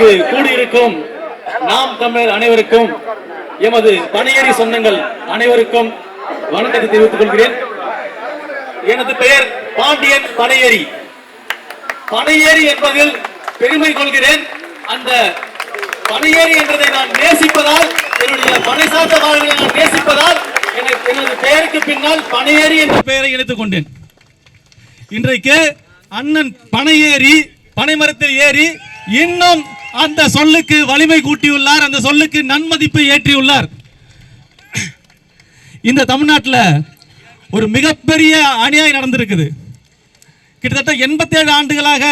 இங்கு கூடியிருக்கும். நாம் தமிழர் அனைவருக்கும் எமது பணியேறி சொந்தங்கள் அனைவருக்கும் வணக்கத்தை தெரிவித்துக் கொள்கிறேன். எனது பெயர் பாண்டியன் பனையேறி பனையேறி என்பதில் பெருமை கொள்கிறேன். அந்த பனையேறி என்பதை நான் நேசிப்பதால் என்னுடைய பனை சார்ந்த வாழ்களை நான் நேசிப்பதால் எனக்கு எனது பெயருக்கு பின்னால் பனையேறி என்ற பெயரை இணைத்துக் கொண்டேன். இன்றைக்கு அண்ணன் பனையேறி பனைமரத்தில் ஏறி இன்னும் அந்த சொல்லுக்கு வலிமை கூட்டியுள்ளார் அந்த சொல்லுக்கு நன்மதிப்பை ஏற்றியுள்ளார். இந்த தமிழ்நாட்டில் ஒரு மிகப்பெரிய அநியாயம் நடந்திருக்குது. கிட்டத்தட்ட எண்பத்தேழு ஆண்டுகளாக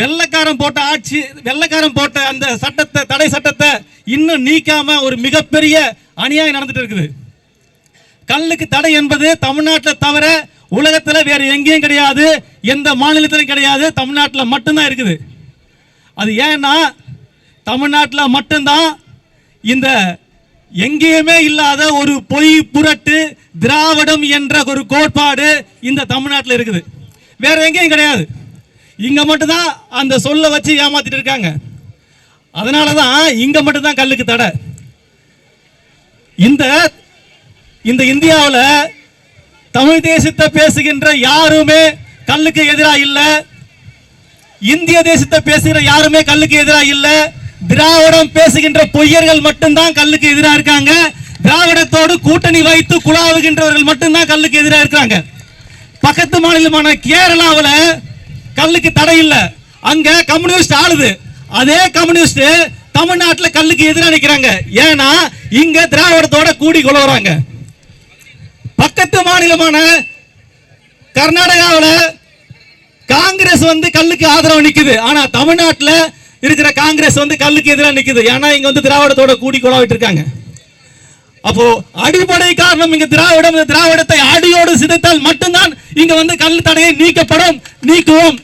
வெள்ளைக்காரன் போட்ட ஆட்சி வெள்ளைக்காரன் போட்ட அந்த சட்டத்தை தடை சட்டத்தை இன்னும் நீக்காம ஒரு மிகப்பெரிய அநியாயம் நடந்துட்டு இருக்குது. கல்லுக்கு தடை என்பது தமிழ்நாட்டில் தவிர உலகத்தில் வேறு எங்கேயும் கிடையாது எந்த மாநிலத்திலும் கிடையாது தமிழ்நாட்டில் மட்டும்தான் இருக்குது. அது ஏன்னா தமிழ்நாட்டில் மட்டும்தான் இந்த எங்கேயுமே இல்லாத ஒரு பொய் புரட்டு திராவிடம் என்ற ஒரு கோட்பாடு இந்த தமிழ்நாட்டில் இருக்குது. வேற எங்கேயும் கிடையாது. இங்கே மட்டும்தான் அந்த சொல்லை வச்சு ஏமாத்திட்டு இருக்காங்க. அதனால தான் இங்கே மட்டும்தான் கல்லுக்கு தடை. இந்த இந்த இந்தியாவில் தமிழ் தேசத்தை பேசுகின்ற யாருமே கல்லுக்கு எதிராக இல்லை. இந்திய தேசத்தை பேசுகிற யாருமே கல்லுக்கு எதிராக இல்லை. திராவிடம் பேசுகின்ற பொய்யர்கள் மட்டும்தான் கல்லுக்கு எதிராக இருக்காங்க. திராவிடத்தோடு கூட்டணி வைத்து குழாவுகின்றவர்கள் மட்டும்தான் கல்லுக்கு எதிராக இருக்கிறாங்க பக்கத்து மாநிலமான கேரளாவில் கல்லுக்கு தடை இல்லை. அங்க கம்யூனிஸ்ட் ஆளுது. அதே கம்யூனிஸ்ட் தமிழ்நாட்டில் கல்லுக்கு எதிராக நிற்கிறாங்க ஏன்னா இங்க திராவிடத்தோட கூடி கொள்ளுறாங்க பக்கத்து மாநிலமான கர்நாடகாவில் காங்கிரஸ் வந்து கல்லுக்கு ஆதரவு நிற்குது ஆனா தமிழ்நாட்டில் இருக்கிற காங்கிரஸ் வந்து கல்லுக்கு எதிராக நிற்குது ஏன்னா இங்க வந்து திராவிடத்தோட கூடி கொலாவிட்டு இருக்காங்க. அப்போ அடிப்படை காரணம் இங்க திராவிடம். இந்த திராவிடத்தை அடியோடு சிதைத்தால் மட்டும்தான் இங்க வந்து கல் தடையை நீக்கப்படும் நீக்குவோம்.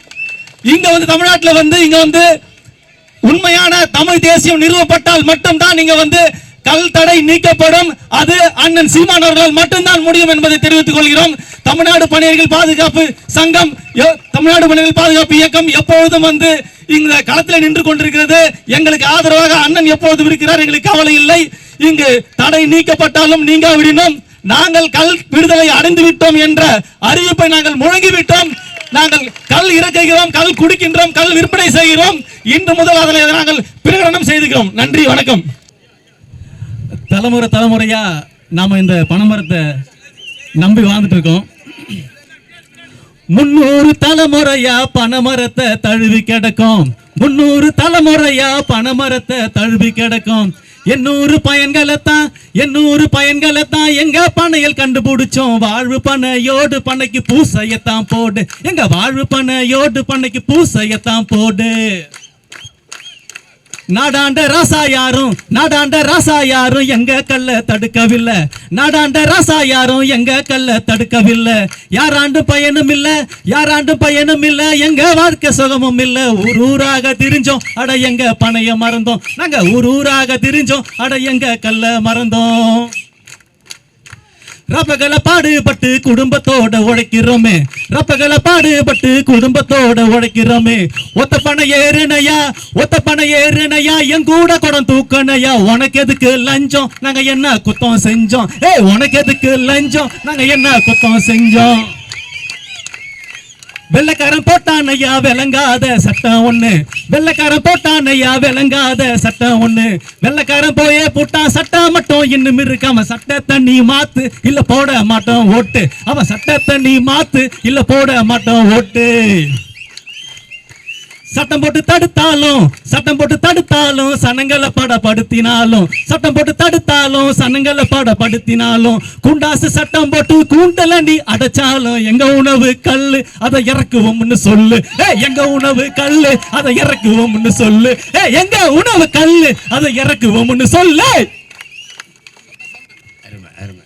இங்க வந்து தமிழ்நாட்டில் வந்து இங்க வந்து உண்மையான தமிழ் தேசியம் நிறுவப்பட்டால் மட்டும்தான் இங்க வந்து கல் தடை நீக்கப்படும். அது அண்ணன் சீமான் அவர்களால் மட்டும்தான் முடியும் என்பதை தெரிவித்துக் கொள்கிறோம். தமிழ்நாடு பணியர்கள் பாதுகாப்பு சங்கம் எ- தமிழ்நாடு பணியர்கள் பாதுகாப்பு இயக்கம் எப்பொழுதும் வந்து இந்த களத்தில் நின்று கொண்டிருக்கிறது. எங்களுக்கு ஆதரவாக அண்ணன் எப்பொழுதும் இருக்கிறார் எங்களுக்கு கவலை இல்லை. இங்கு தடை நீக்கப்பட்டாலும் நீங்காவிடனும். நாங்கள் கல் விடுதலை அடைந்து விட்டோம் என்ற அறிவிப்பை நாங்கள் முழங்கிவிட்டோம். நாங்கள் கல் இறக்குகிறோம் கல் குடிக்கின்றோம் கல் விற்பனை செய்கிறோம். இன்று முதல் அதனை நாங்கள் பிரகடனம் செய்துகிறோம். நன்றி வணக்கம். தலைமுறை தலைமுறையா நாம இந்த பனைமரத்தை நம்பி வாழ்ந்துட்டு இருக்கோம். முன்னூறு தலைமுறையா பனைமரத்தை தழுவி கிடக்கும். முன்னூறு தலைமுறையா பனைமரத்தை தழுவி கிடக்கும். எண்ணூறு பயன்களைத்தான் எண்ணூறு பயன்களைத்தான் எங்க பனையில் கண்டுபிடிச்சோம். வாழ்வு பனையோடு பண்ணைக்கு பூசையத்தான் போடு. எங்க வாழ்வு பனையோடு பண்ணைக்கு பூசையத்தான் போடு. நாடாண்ட ராசா யாரும் நாடாண்ட ராசா யாரும் எங்க கல்ல தடுக்கவில்லை. நாடாண்ட ராசா யாரும் எங்க கல்ல தடுக்கவில்லை. யாராண்டு பயனும் இல்ல யாராண்டு பயனும் இல்ல எங்க வாழ்க்கை சுகமும் இல்ல. ஊர் ஊராக திரிஞ்சோம் அட எங்க பனைய மறந்தோம். நாங்க ஊர் ஊராக திரிஞ்சோம் அட எங்க கல்ல மறந்தோம். ரப்பகல பாடுபட்டு குடும்பத்தோட உழைக்கிறோமே. ரப்பகல பாடுபட்டு குடும்பத்தோட உழைக்கிறோமே. ஒத்த பண ஏறுனையா? ஒத்த பண ஏறுனையா? என் கூட குடம் தூக்கணையா உனக்கு எதுக்கு லஞ்சம்? நாங்க என்ன குத்தம் செஞ்சோம்? ஏய் உனக்கு எதுக்கு லஞ்சம்? நாங்க என்ன குத்தம் செஞ்சோம்? வெள்ளக்காரன் போட்டான் ஐயா விளங்காத சட்டம் ஒண்ணு. வெள்ளக்காரன் போட்டானையா விளங்காத சட்டம் ஒண்ணு. வெள்ளக்காரன் போயே போட்டான் சட்டம் மட்டும் இன்னும் இருக்கு. அவன் சட்டத்தை நீ மாத்து இல்ல போட மாட்டோம் ஓட்டு. அவன் சட்டத்தை நீ மாத்து இல்ல போட மாட்டோம் ஓட்டு. சட்டம் போட்டு தடுத்தாலும் சட்டம் போட்டு தடுத்தாலும் சனங்களை படப்படுத்தினாலும் சட்டம் போட்டு தடுத்தாலும் சனங்களை படப்படுத்தினாலும் குண்டாசு சட்டம் போட்டு கூண்டல நீ அடைச்சாலும் எங்க உணவு கல்லு அதை இறக்குவோம்னு சொல்லு. எங்க உணவு கல்லு அதை இறக்குவோம்னு சொல்லு. எங்க உணவு கல்லு அதை இறக்குவோம்னு சொல்லு. அருமை அருமை.